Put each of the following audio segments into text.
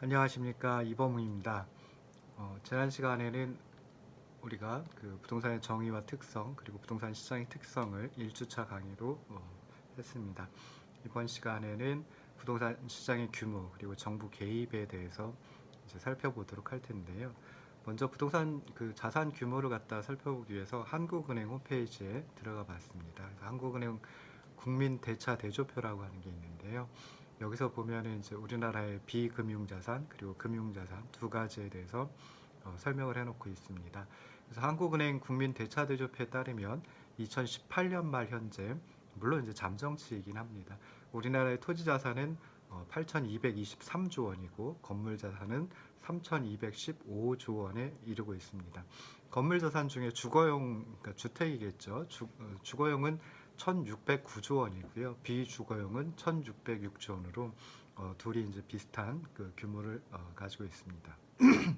안녕하십니까 이범우입니다. 어, 지난 시간에는 우리가 그 부동산의 정의와 특성 그리고 부동산 시장의 특성을 1주차 강의로 어, 했습니다. 이번 시간에는 부동산 시장의 규모 그리고 정부 개입에 대해서 이제 살펴보도록 할 텐데요. 먼저 부동산 그 자산 규모를 갖다 살펴보기 위해서 한국은행 홈페이지에 들어가 봤습니다. 한국은행 국민 대차 대조표라고 하는 게 있는데요. 여기서 보면은 이제 우리나라의 비금융자산 그리고 금융자산 두 가지에 대해서 어, 설명을 해놓고 있습니다. 그래서 한국은행 국민 대차대조표에 따르면 2018년 말 현재 물론 이제 잠정치이긴 합니다. 우리나라의 토지 자산은 어, 8,223조 원이고 건물 자산은 3,215조 원에 이르고 있습니다. 건물 자산 중에 주거용 그러니까 주택이겠죠. 주, 어, 주거용은 1,609조 원이고요. 비주거용은 1,606조 원으로 어, 둘이 이제 비슷한 그 규모를 어, 가지고 있습니다.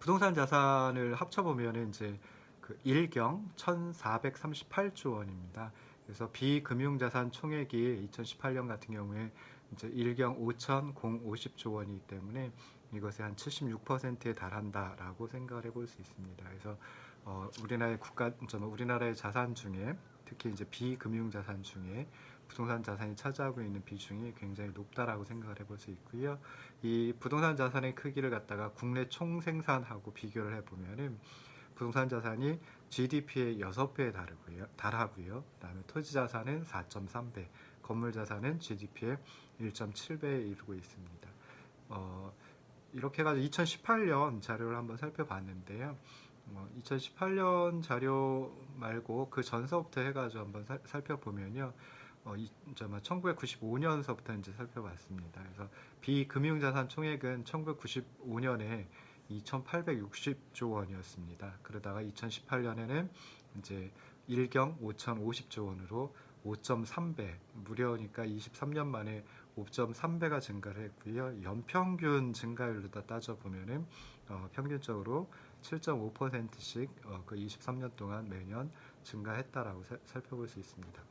부동산 자산을 합쳐보면 이제 그 일경 1,438조 원입니다. 그래서 비금융자산 총액이 2018년 같은 경우에 이제 일경 5,050조 원이기 때문에 이것의 한 76%에 달한다라고 생각을 해볼 수 있습니다. 그래서 어, 우리나라의 국가, 저 우리나라의 자산 중에 특히 이제 비금융 자산 중에 부동산 자산이 차지하고 있는 비중이 굉장히 높다라고 생각을 해볼 수 있고요. 이 부동산 자산의 크기를 갖다가 국내 총생산하고 비교를 해보면은 부동산 자산이 GDP의 6배에 다르고요. 달하고요. 그다음에 토지 자산은 4.3배, 건물 자산은 GDP의 1.7배에 이르고 있습니다. 어, 이렇게 해가지고 2018년 자료를 한번 살펴봤는데요. 어, 2018년 자료 말고 그 전서부터 해가지고 한번 살, 살펴보면요. 어, 이, 저, 1995년서부터 이제 살펴봤습니다. 그래서 비금융자산 총액은 1995년에 2,860조 원이었습니다. 그러다가 2018년에는 이제 일경 5,050조 원으로 5.3배, 무려니까 23년 만에 5.3배가 증가를 했고요. 연평균 증가율로 다 따져보면은 어, 평균적으로 7.5%씩 어, 그 23년 동안 매년 증가했다라고 사, 살펴볼 수 있습니다.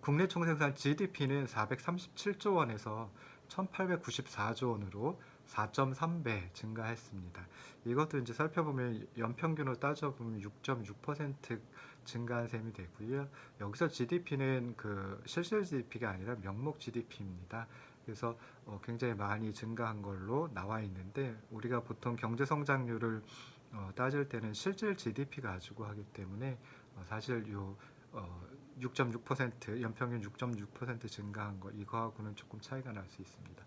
국내 총생산 GDP는 437조 원에서 1,894조 원으로 4.3배 증가했습니다. 이것도 이제 살펴보면 연평균으로 따져보면 6.6% 증가한 셈이 되고요. 여기서 GDP는 그 실질 GDP가 아니라 명목 GDP입니다. 그래서 어, 굉장히 많이 증가한 걸로 나와 있는데 우리가 보통 경제 성장률을 어, 따질 때는 실질 GDP 가지고 하기 때문에 어, 사실 요 어, 6.6% 연평균 6.6% 증가한 거 이거하고는 조금 차이가 날 수 있습니다.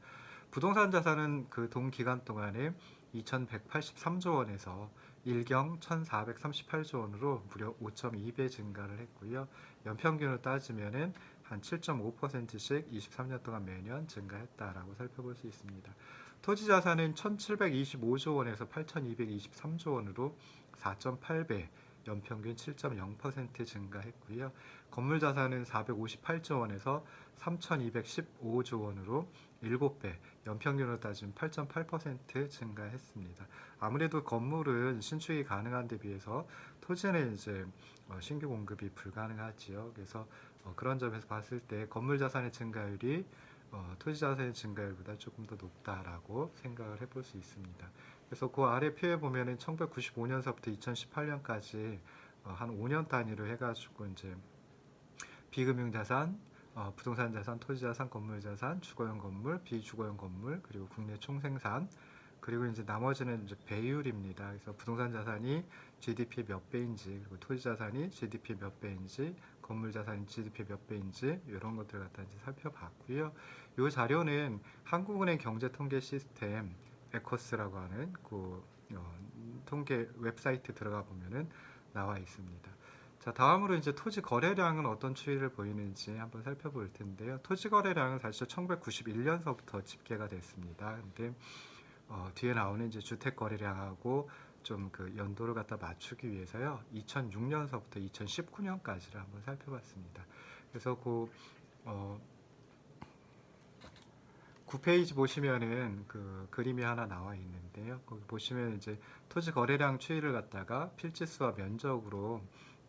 부동산 자산은 그 동 기간 동안에 2,183조 원에서 일경 1,438조 원으로 무려 5.2배 증가를 했고요. 연평균으로 따지면은 한 7.5%씩 23년 동안 매년 증가했다라고 살펴볼 수 있습니다. 토지 자산은 1,725조 원에서 8,223조 원으로 4.8배, 연평균 7.0% 증가했고요. 건물 자산은 458조 원에서 3,215조 원으로 7배, 연평균으로 따지면 8.8% 증가했습니다. 아무래도 건물은 신축이 가능한 데 비해서 토지는 이제 어, 신규 공급이 불가능하지요. 그래서 어, 그런 점에서 봤을 때 건물 자산의 증가율이 어, 토지 자산의 증가율보다 조금 더 높다라고 생각을 해볼 수 있습니다. 그래서 그 아래 표에 보면은 1995년서부터 2018년까지 어, 한 5년 단위로 해가지고 이제 비금융 자산, 어, 부동산 자산, 토지 자산, 건물 자산, 주거용 건물, 비주거용 건물, 그리고 국내 총생산, 그리고 이제 나머지는 이제 배율입니다. 그래서 부동산 자산이 GDP 몇 배인지, 그리고 토지 자산이 GDP 몇 배인지, 건물 자산이 GDP 몇 배인지 이런 것들 갖다 이제 살펴봤고요. 이 자료는 한국은행 경제 통계 시스템 에코스라고 하는 그 어, 통계 웹사이트 들어가 보면은 나와 있습니다. 자 다음으로 이제 토지 거래량은 어떤 추이를 보이는지 한번 살펴볼 텐데요. 토지 거래량은 사실 1991년서부터 집계가 됐습니다. 근데 어, 뒤에 나오는 이제 주택 거래량하고 좀 그 연도를 갖다 맞추기 위해서요. 2006년서부터 2019년까지를 한번 살펴봤습니다. 그래서 그 어, 9페이지 보시면은 그 그림이 하나 나와 있는데요. 거기 보시면 이제 토지 거래량 추이를 갖다가 필지수와 면적으로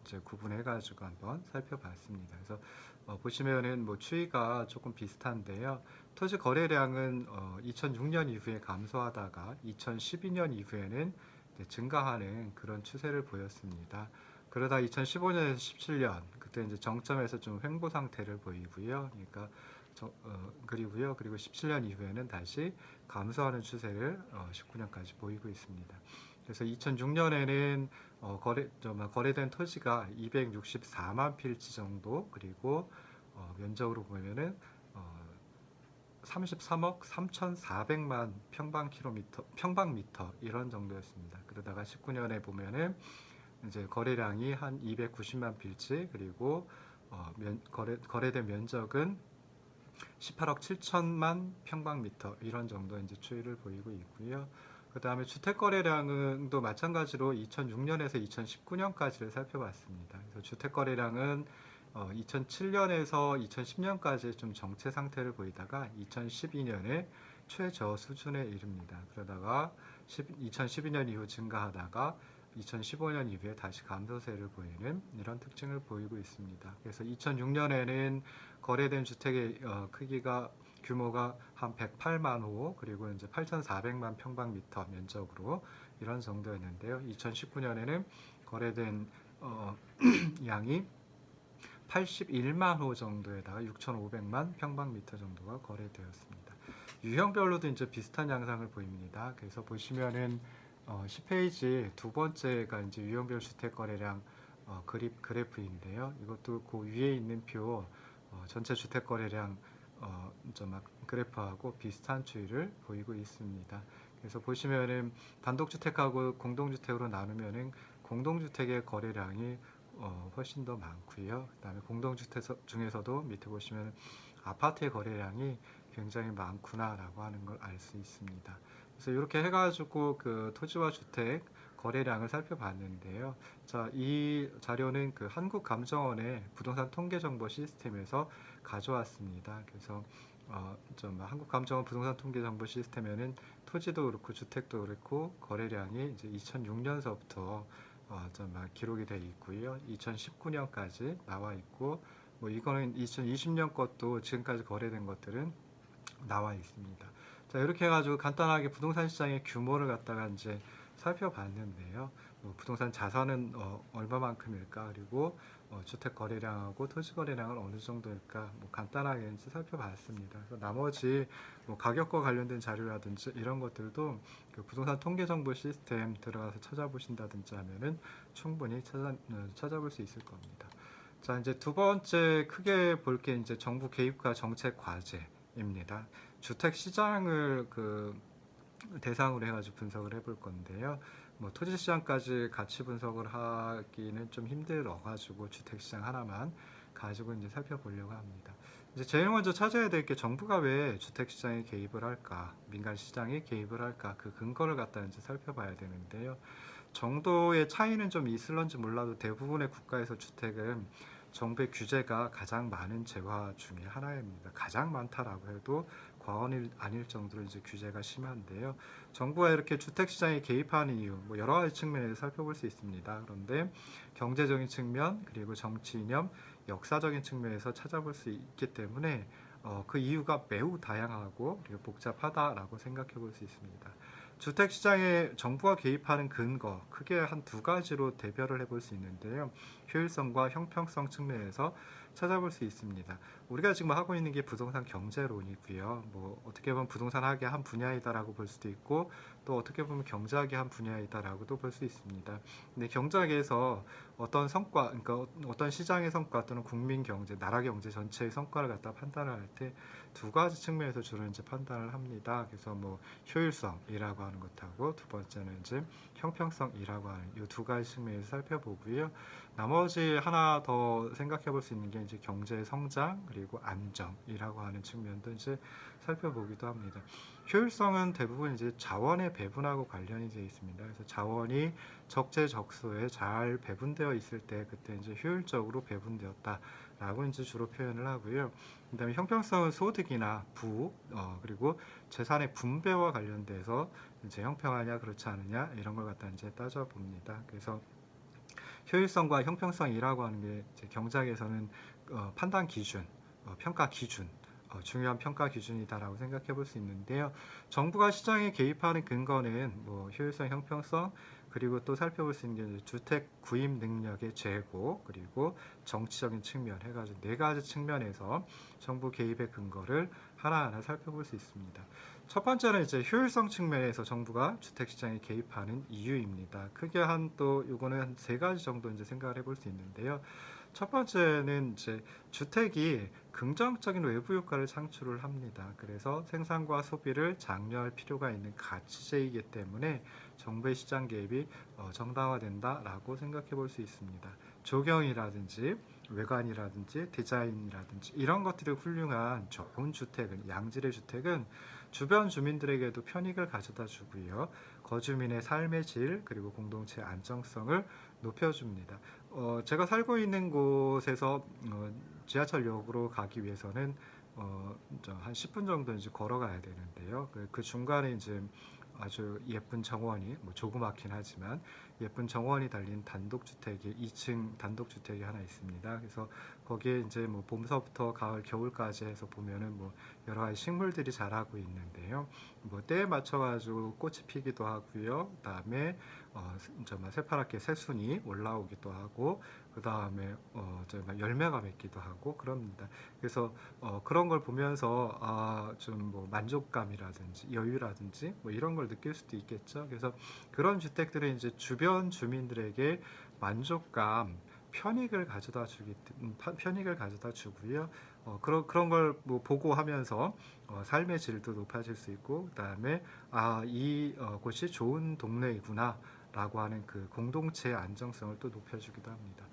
이제 구분해 가지고 한번 살펴봤습니다. 그래서 어, 보시면은 뭐 추이가 조금 비슷한데요. 토지 거래량은 어, 2006년 이후에 감소하다가 2012년 이후에는 증가하는 그런 추세를 보였습니다. 그러다 2015년에서 17년 그때 이제 정점에서 좀 횡보 상태를 보이고요. 그러니까 저, 어, 그리고요. 그리고 17년 이후에는 다시 감소하는 추세를 어, 19년까지 보이고 있습니다. 그래서 2006년에는 어, 거래 좀 거래된 토지가 264만 필지 정도 그리고 어, 면적으로 보면은 어, 33억 3,400만 평방킬로미터 평방미터 이런 정도였습니다. 그러다가 19년에 보면은 이제 거래량이 한 290만 필지 그리고 어, 면, 거래 거래된 면적은 18억 7천만 평방미터 이런 정도 이제 추이를 보이고 있고요. 그 다음에 주택 거래량은도 마찬가지로 2006년에서 2019년까지를 살펴봤습니다. 그래서 주택 거래량은 어, 2007년에서 2010년까지 좀 정체 상태를 보이다가 2012년에 최저 수준에 이릅니다. 그러다가 10, 2012년 이후 증가하다가 2015년 이후에 다시 감소세를 보이는 이런 특징을 보이고 있습니다. 그래서 2006년에는 거래된 주택의 어, 크기가 규모가 한 108만 호 그리고 이제 8,400만 평방미터 면적으로 이런 정도였는데요. 2019년에는 거래된 어, 양이 81만 호 정도에다가 6,500만 평방미터 정도가 거래되었습니다. 유형별로도 이제 비슷한 양상을 보입니다. 그래서 보시면은 어, 10페이지 두 번째가 이제 유형별 주택 거래량 어, 그립 그래프인데요. 이것도 그 위에 있는 표 어, 전체 주택 거래량 어, 좀막 그래프하고 비슷한 추이를 보이고 있습니다. 그래서 보시면은 단독주택하고 공동주택으로 나누면은 공동주택의 거래량이 어, 훨씬 더 많고요. 그다음에 공동주택 중에서도 밑에 보시면 아파트의 거래량이 굉장히 많구나라고 하는 걸 알 수 있습니다. 그래서 이렇게 해가지고 그 토지와 주택 거래량을 살펴봤는데요. 자, 이 자료는 그 한국감정원의 부동산 통계 정보 시스템에서 가져왔습니다. 그래서 어, 좀 한국감정원 부동산 통계 정보 시스템에는 토지도 그렇고 주택도 그렇고 거래량이 이제 2006년서부터 어, 좀막 기록이 돼 있고요. 2019년까지 나와 있고 뭐 이거는 2020년 것도 지금까지 거래된 것들은 나와 있습니다. 자 이렇게 해가지고 간단하게 부동산 시장의 규모를 갖다가 이제 살펴봤는데요. 뭐 부동산 자산은 어, 얼마만큼일까 그리고 어, 주택 거래량하고 토지 거래량은 어느 정도일까 뭐 간단하게 이제 살펴봤습니다. 그래서 나머지 뭐 가격과 관련된 자료라든지 이런 것들도 그 부동산 통계 정보 시스템 들어가서 찾아보신다든지 하면은 충분히 찾아 어, 찾아볼 수 있을 겁니다. 자 이제 두 번째 크게 볼 게 이제 정부 개입과 정책 과제입니다. 주택 시장을 그 대상으로 해가지고 분석을 해볼 건데요. 뭐 토지 시장까지 같이 분석을 하기는 좀 힘들어가지고 주택 시장 하나만 가지고 이제 살펴보려고 합니다. 이제 제일 먼저 찾아야 될 게 정부가 왜 주택 시장에 개입을 할까, 민간 시장에 개입을 할까 그 근거를 갖다 이제 살펴봐야 되는데요. 정도의 차이는 좀 있을런지 몰라도 대부분의 국가에서 주택은 정부의 규제가 가장 많은 재화 중에 하나입니다. 가장 많다라고 해도 과언이 아닐 정도로 이제 규제가 심한데요. 정부가 이렇게 주택 시장에 개입하는 이유 뭐 여러 가지 측면에서 살펴볼 수 있습니다. 그런데 경제적인 측면 그리고 정치 이념, 역사적인 측면에서 찾아볼 수 있기 때문에 어, 그 이유가 매우 다양하고 그리고 복잡하다라고 생각해 볼 수 있습니다. 주택 시장에 정부가 개입하는 근거 크게 한 두 가지로 대별을 해볼 수 있는데요. 효율성과 형평성 측면에서 찾아볼 수 있습니다. 우리가 지금 하고 있는 게 부동산 경제론이고요. 뭐 어떻게 보면 부동산 학의 한 분야이다라고 볼 수도 있고 또 어떻게 보면 경제학의 한 분야이다라고도 볼 수 있습니다. 근데 경제학에서 어떤 성과, 그러니까 어떤 시장의 성과 또는 국민 경제, 나라 경제 전체의 성과를 갖다 판단을 할때 두 가지 측면에서 주로 이제 판단을 합니다. 그래서 뭐 효율성이라고 하는 것하고 두 번째는 이제 형평성이라고 하는 이 두 가지 측면에서 살펴보고요. 나머지 하나 더 생각해 볼 수 있는 게 이제 경제 성장 그리고 안정이라고 하는 측면도 이제 살펴보기도 합니다. 효율성은 대부분 이제 자원의 배분하고 관련이 되어 있습니다. 그래서 자원이 적재적소에 잘 배분되어 있을 때 그때 이제 효율적으로 배분되었다라고 이제 주로 표현을 하고요. 그다음에 형평성은 소득이나 부 어, 그리고 재산의 분배와 관련돼서 이제 형평하냐 그렇지 않느냐 이런 걸 갖다 이제 따져 봅니다. 그래서 효율성과 형평성이라고 하는 게 경제학에서는 어, 판단 기준, 어, 평가 기준, 어, 중요한 평가 기준이다라고 생각해 볼 수 있는데요. 정부가 시장에 개입하는 근거는 뭐 효율성, 형평성 그리고 또 살펴볼 수 있는 게 주택 구입 능력의 제고 그리고 정치적인 측면 해가지고 네 가지 측면에서 정부 개입의 근거를 하나하나 살펴볼 수 있습니다. 첫 번째는 이제 효율성 측면에서 정부가 주택 시장에 개입하는 이유입니다. 크게 한 또 요거는 한 세 가지 정도 이제 생각을 해볼 수 있는데요. 첫 번째는 이제 주택이 긍정적인 외부 효과를 창출을 합니다. 그래서 생산과 소비를 장려할 필요가 있는 가치제이기 때문에 정부의 시장 개입이 어, 정당화된다라고 생각해 볼 수 있습니다. 조경이라든지 외관이라든지 디자인이라든지 이런 것들이 훌륭한 좋은 주택은 양질의 주택은 주변 주민들에게도 편익을 가져다 주고요. 거주민의 삶의 질 그리고 공동체 안정성을 높여줍니다. 어, 제가 살고 있는 곳에서 어, 지하철역으로 가기 위해서는 어, 저한 10분 정도 이제 걸어가야 되는데요. 그, 그 중간에 이제 아주 예쁜 정원이 뭐 조그맣긴 하지만 예쁜 정원이 달린 단독주택이 2층 단독주택이 하나 있습니다. 그래서 거기에 이제 뭐 봄서부터 가을 겨울까지 해서 보면은 뭐 여러 가지 식물들이 자라고 있는데요. 뭐 때에 맞춰 가지고 꽃이 피기도 하고요. 그다음에 어 새파랗게 새순이 올라오기도 하고 그 다음에 어 정말 열매가 맺기도 하고 그럽니다. 그래서 어 그런 걸 보면서 아 좀 뭐 만족감이라든지 여유라든지 뭐 이런 걸 느낄 수도 있겠죠. 그래서 그런 주택들은 이제 주변 주민들에게 만족감, 편익을 가져다 주기 음, 파- 편익을 가져다 주고요. 어, 그런 그런 걸 뭐 보고 하면서 어, 삶의 질도 높아질 수 있고 그다음에 아이 어, 곳이 좋은 동네이구나 라고 하는 그 공동체의 안정성을 또 높여주기도 합니다.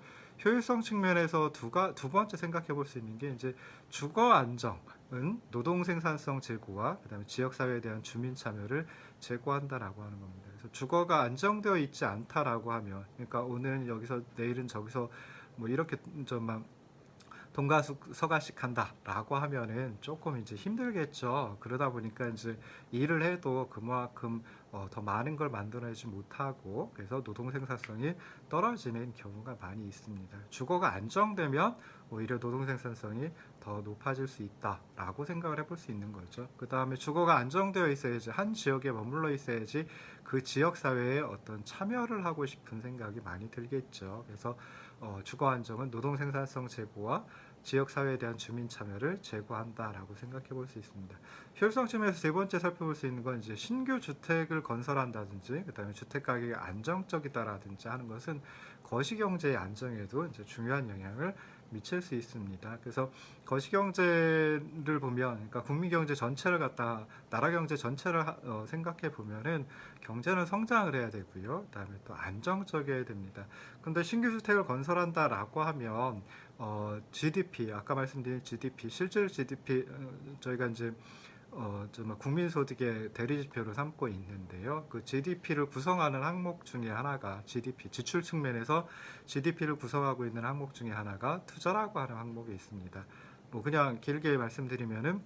효율성 측면에서 두가 두 번째 생각해 볼 수 있는 게 이제 주거 안정은 노동 생산성 제고와 그다음에 지역 사회에 대한 주민 참여를 제고한다라고 하는 겁니다. 그래서 주거가 안정되어 있지 않다라고 하면, 그러니까 오늘은 여기서 내일은 저기서 뭐 이렇게 좀만 동가숙 서가식 한다라고 하면은 조금 이제 힘들겠죠. 그러다 보니까 이제 일을 해도 그만큼 어, 더 많은 걸 만들어내지 못하고 그래서 노동 생산성이 떨어지는 경우가 많이 있습니다. 주거가 안정되면 오히려 노동 생산성이 더 높아질 수 있다라고 생각을 해볼 수 있는 거죠. 그 다음에 주거가 안정되어 있어야지 한 지역에 머물러 있어야지 그 지역 사회에 어떤 참여를 하고 싶은 생각이 많이 들겠죠. 그래서 어, 주거 안정은 노동 생산성 제고와 지역 사회에 대한 주민 참여를 제고한다라고 생각해 볼 수 있습니다. 효율성 측면에서 세 번째 살펴볼 수 있는 건 이제 신규 주택을 건설한다든지 그다음에 주택 가격이 안정적이다라든지 하는 것은 거시 경제의 안정에도 이제 중요한 영향을 미칠 수 있습니다. 그래서 거시 경제를 보면, 그러니까 국민 경제 전체를 갖다 나라 경제 전체를 하- 어, 생각해 보면은 경제는 성장을 해야 되고요. 그다음에 또 안정적이어야 됩니다. 근데 신규 주택을 건설한다라고 하면 어, GDP 아까 말씀드린 GDP 실질 GDP 어, 저희가 이제 어, 정말 국민소득의 대리지표로 삼고 있는데요. 그 GDP를 구성하는 항목 중에 하나가 GDP 지출 측면에서 GDP를 구성하고 있는 항목 중에 하나가 투자라고 하는 항목이 있습니다. 뭐 그냥 길게 말씀드리면은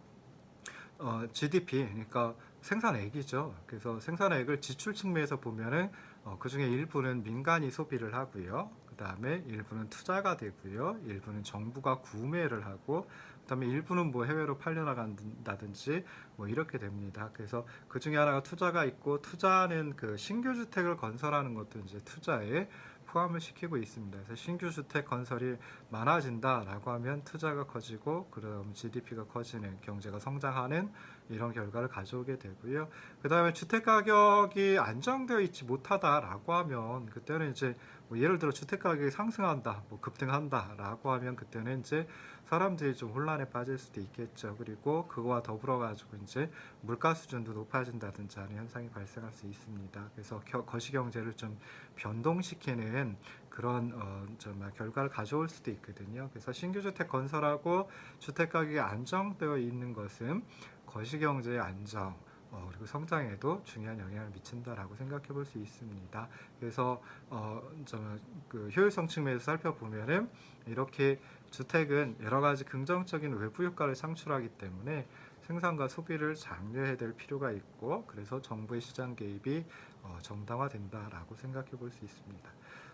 어, GDP 그러니까 생산액이죠. 그래서 생산액을 지출 측면에서 보면은 어, 그 중에 일부는 민간이 소비를 하고요. 그 다음에 일부는 투자가 되고요. 일부는 정부가 구매를 하고 그다음에 일부는 뭐 해외로 팔려나간다든지 뭐 이렇게 됩니다. 그래서 그 중에 하나가 투자가 있고 투자는 그 신규 주택을 건설하는 것도 이제 투자에 포함을 시키고 있습니다. 그래서 신규 주택 건설이 많아진다라고 하면 투자가 커지고 그럼 GDP가 커지는 경제가 성장하는 이런 결과를 가져오게 되고요. 그 다음에 주택 가격이 안정되어 있지 못하다라고 하면 그때는 이제 뭐 예를 들어 주택 가격이 상승한다, 뭐 급등한다라고 하면 그때는 이제 사람들이 좀 혼란에 빠질 수도 있겠죠. 그리고 그거와 더불어 가지고 이제 물가 수준도 높아진다든지 하는 현상이 발생할 수 있습니다. 그래서 겨- 거시 경제를 좀 변동시키는 그런 어, 정말 결과를 가져올 수도 있거든요. 그래서 신규 주택 건설하고 주택 가격이 안정되어 있는 것은 거시 경제의 안정 어, 그리고 성장에도 중요한 영향을 미친다라고 생각해 볼 수 있습니다. 그래서 어, 저그 효율성 측면에서 살펴보면은 이렇게 주택은 여러 가지 긍정적인 외부 효과를 창출하기 때문에 생산과 소비를 장려해야 될 필요가 있고 그래서 정부의 시장 개입이 어, 정당화된다라고 생각해 볼 수 있습니다.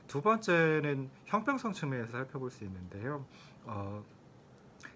두 번째는 형평성 측면에서 살펴볼 수 있는데요. 어,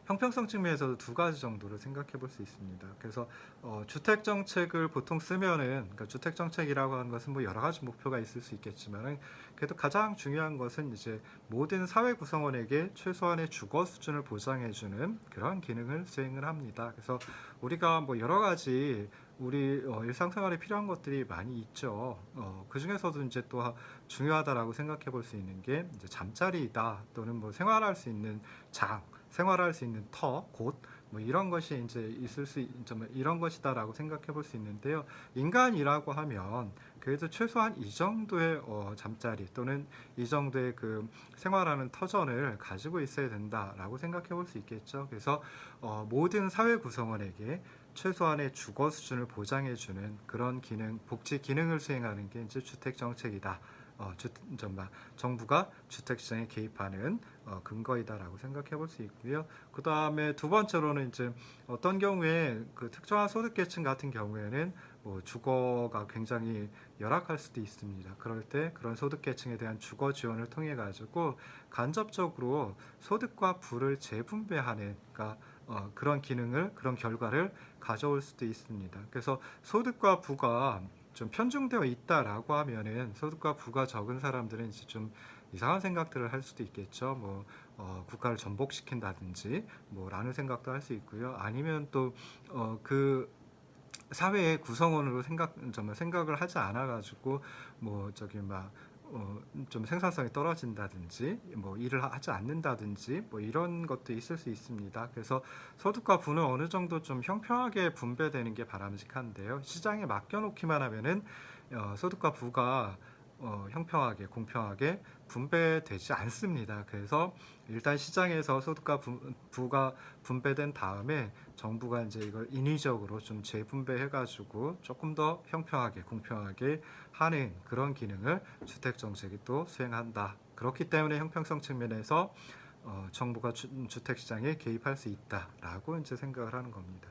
형평성 측면에서도 두 가지 정도를 생각해 볼 수 있습니다. 그래서 어, 주택 정책을 보통 쓰면은 그러니까 주택 정책이라고 하는 것은 뭐 여러 가지 목표가 있을 수 있겠지만은 그래도 가장 중요한 것은 이제 모든 사회 구성원에게 최소한의 주거 수준을 보장해 주는 그런 기능을 수행을 합니다. 그래서 우리가 뭐 여러 가지 우리 어, 일상생활에 필요한 것들이 많이 있죠. 어, 그 중에서도 이제 또 하- 중요하다라고 생각해 볼 수 있는 게 이제 잠자리이다 또는 뭐 생활할 수 있는 장, 생활할 수 있는 터, 곳, 뭐 이런 것이 이제 있을 수 있- 좀 이런 것이다라고 생각해 볼 수 있는데요. 인간이라고 하면 그래도 최소한 이 정도의 어, 잠자리 또는 이 정도의 그 생활하는 터전을 가지고 있어야 된다라고 생각해 볼 수 있겠죠. 그래서 어, 모든 사회 구성원에게 최소한의 주거 수준을 보장해 주는 그런 기능, 복지 기능을 수행하는 게 이제 주택 정책이다. 어, 주, 정말 정부가 주택 시장에 개입하는 어, 근거이다라고 생각해 볼 수 있고요. 그 다음에 두 번째로는 이제 어떤 경우에 그 특정한 소득계층 같은 경우에는 뭐 주거가 굉장히 열악할 수도 있습니다. 그럴 때 그런 소득계층에 대한 주거 지원을 통해 가지고 간접적으로 소득과 부를 재분배하는 그러니까 어, 그런 기능을 그런 결과를 가져올 수도 있습니다. 그래서 소득과 부가 좀 편중되어 있다라고 하면은 소득과 부가 적은 사람들은 이제 좀 이상한 생각들을 할 수도 있겠죠. 뭐 어, 국가를 전복시킨다든지 뭐라는 생각도 할 수 있고요. 아니면 또어그 사회의 구성원으로 생각 정말 생각을 하지 않아 가지고 뭐 저기 막 어, 좀 생산성이 떨어진다든지 뭐 일을 하지 않는다든지 뭐 이런 것도 있을 수 있습니다. 그래서 소득과 부는 어느 정도 좀 형평하게 분배되는 게 바람직한데요. 시장에 맡겨놓기만 하면은 어, 소득과 부가 어, 형평하게 공평하게 분배되지 않습니다. 그래서 일단 시장에서 소득과 부, 부가 분배된 다음에 정부가 이제 이걸 인위적으로 좀 재분배해가지고 조금 더 형평하게 공평하게 하는 그런 기능을 주택 정책이 또 수행한다. 그렇기 때문에 형평성 측면에서 어, 정부가 주, 주택 시장에 개입할 수 있다라고 이제 생각을 하는 겁니다.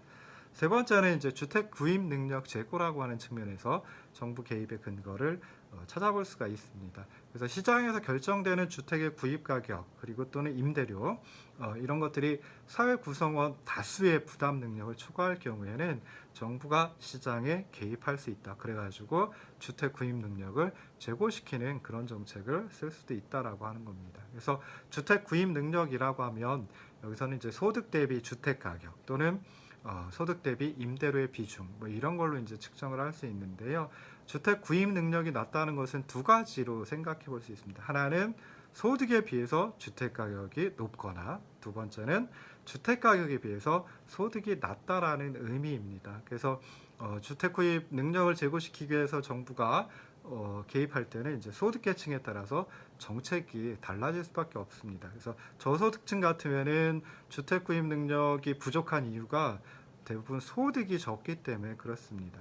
세 번째는 이제 주택 구입 능력 제고라고 하는 측면에서 정부 개입의 근거를 어, 찾아볼 수가 있습니다. 그래서 시장에서 결정되는 주택의 구입 가격 그리고 또는 임대료 어, 이런 것들이 사회 구성원 다수의 부담 능력을 초과할 경우에는 정부가 시장에 개입할 수 있다. 그래가지고 주택 구입 능력을 제고시키는 그런 정책을 쓸 수도 있다라고 하는 겁니다. 그래서 주택 구입 능력이라고 하면 여기서는 이제 소득 대비 주택 가격 또는 어, 소득 대비 임대료의 비중 뭐 이런 걸로 이제 측정을 할 수 있는데요. 주택 구입 능력이 낮다는 것은 두 가지로 생각해 볼 수 있습니다. 하나는 소득에 비해서 주택 가격이 높거나 두 번째는 주택 가격에 비해서 소득이 낮다라는 의미입니다. 그래서 어, 주택 구입 능력을 제고시키기 위해서 정부가 어, 개입할 때는 이제 소득 계층에 따라서 정책이 달라질 수밖에 없습니다. 그래서 저소득층 같으면은 주택 구입 능력이 부족한 이유가 대부분 소득이 적기 때문에 그렇습니다.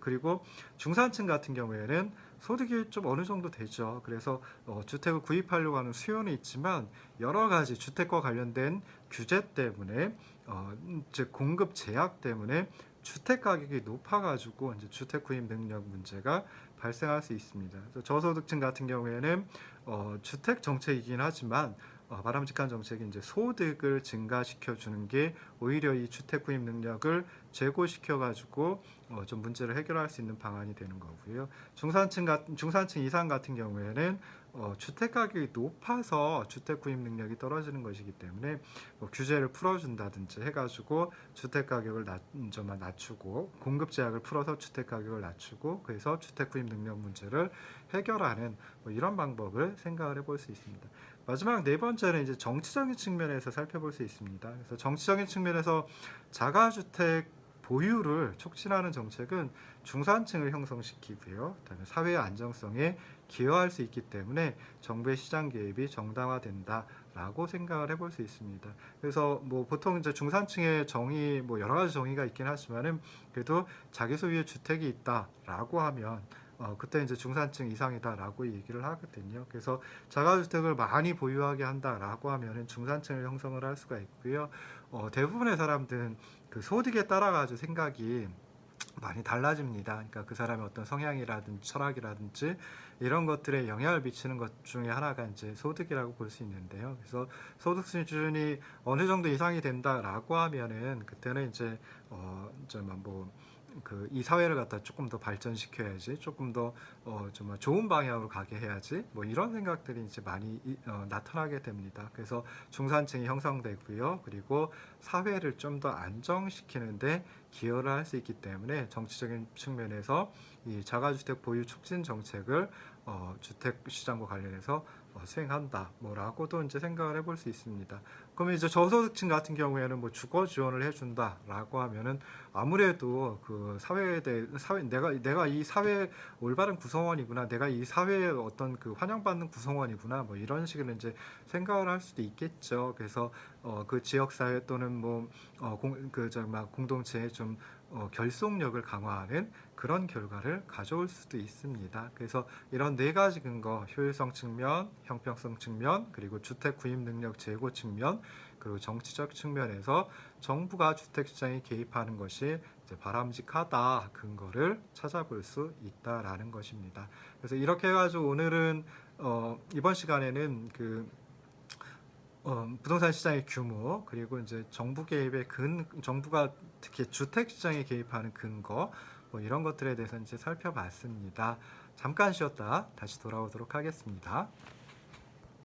그리고 중산층 같은 경우에는 소득이 좀 어느 정도 되죠. 그래서 어, 주택을 구입하려고 하는 수요는 있지만 여러 가지 주택과 관련된 규제 때문에 어, 즉 공급 제약 때문에 주택 가격이 높아가지고 이제 주택 구입 능력 문제가 발생할 수 있습니다. 저소득층 같은 경우에는 어, 주택 정책이긴 하지만 어, 바람직한 정책이 이제 소득을 증가시켜 주는 게 오히려 이 주택 구입 능력을 제고시켜 가지고 어, 좀 문제를 해결할 수 있는 방안이 되는 거고요. 중산층 같은 중산층 이상 같은 경우에는 어, 주택 가격이 높아서 주택 구입 능력이 떨어지는 것이기 때문에 뭐 규제를 풀어준다든지 해가지고 주택 가격을 낮, 좀 낮추고 공급 제약을 풀어서 주택 가격을 낮추고 그래서 주택 구입 능력 문제를 해결하는 뭐 이런 방법을 생각을 해볼 수 있습니다. 마지막 네 번째는 이제 정치적인 측면에서 살펴볼 수 있습니다. 그래서 정치적인 측면에서 자가주택 보유를 촉진하는 정책은 중산층을 형성시키고요. 그다음에 사회의 안정성에 기여할 수 있기 때문에 정부의 시장 개입이 정당화된다라고 생각을 해볼 수 있습니다. 그래서 뭐 보통 이제 중산층의 정의 뭐 여러 가지 정의가 있긴 하지만은 그래도 자기 소유의 주택이 있다라고 하면 어, 그때 이제 중산층 이상이다라고 얘기를 하거든요. 그래서 자가주택을 많이 보유하게 한다라고 하면은 중산층을 형성을 할 수가 있고요. 어, 대부분의 사람들은 그 소득에 따라 가지고 생각이 많이 달라집니다. 그러니까 그 사람의 어떤 성향이라든지 철학이라든지 이런 것들에 영향을 미치는 것 중에 하나가 이제 소득이라고 볼 수 있는데요. 그래서 소득 수준이 어느 정도 이상이 된다라고 하면은 그때는 이제 어좀뭐 이 사회를 갖다 조금 더 발전시켜야지, 조금 더어좀 좋은 방향으로 가게 해야지, 뭐 이런 생각들이 이제 많이 이- 어, 나타나게 됩니다. 그래서 중산층이 형성되고요, 그리고 사회를 좀 더 안정시키는데 기여를 할 수 있기 때문에 정치적인 측면에서 이 자가주택 보유 촉진 정책을 어, 주택 시장과 관련해서 어, 수행한다 뭐라고도 이제 생각을 해볼 수 있습니다. 그러면 이제 저소득층 같은 경우에는 뭐 주거 지원을 해준다라고 하면은 아무래도 그 사회에 대해 사회 내가 내가 이 사회 올바른 구성원이구나 내가 이 사회의 어떤 그 환영받는 구성원이구나 뭐 이런 식으로 이제 생각을 할 수도 있겠죠. 그래서 어, 그 지역 사회 또는 뭐그저막 공동체의 좀 어, 결속력을 강화하는 그런 결과를 가져올 수도 있습니다. 그래서 이런 네 가지 근거, 효율성 측면, 형평성 측면, 그리고 주택 구입 능력 제고 측면, 그리고 정치적 측면에서 정부가 주택 시장에 개입하는 것이 바람직하다 근거를 찾아볼 수 있다라는 것입니다. 그래서 이렇게 해가지고 오늘은 어, 이번 시간에는 그 어, 부동산 시장의 규모 그리고 이제 정부 개입의 근 정부가 특히 주택 시장에 개입하는 근거 뭐 이런 것들에 대해서 이제 살펴봤습니다. 잠깐 쉬었다 다시 돌아오도록 하겠습니다.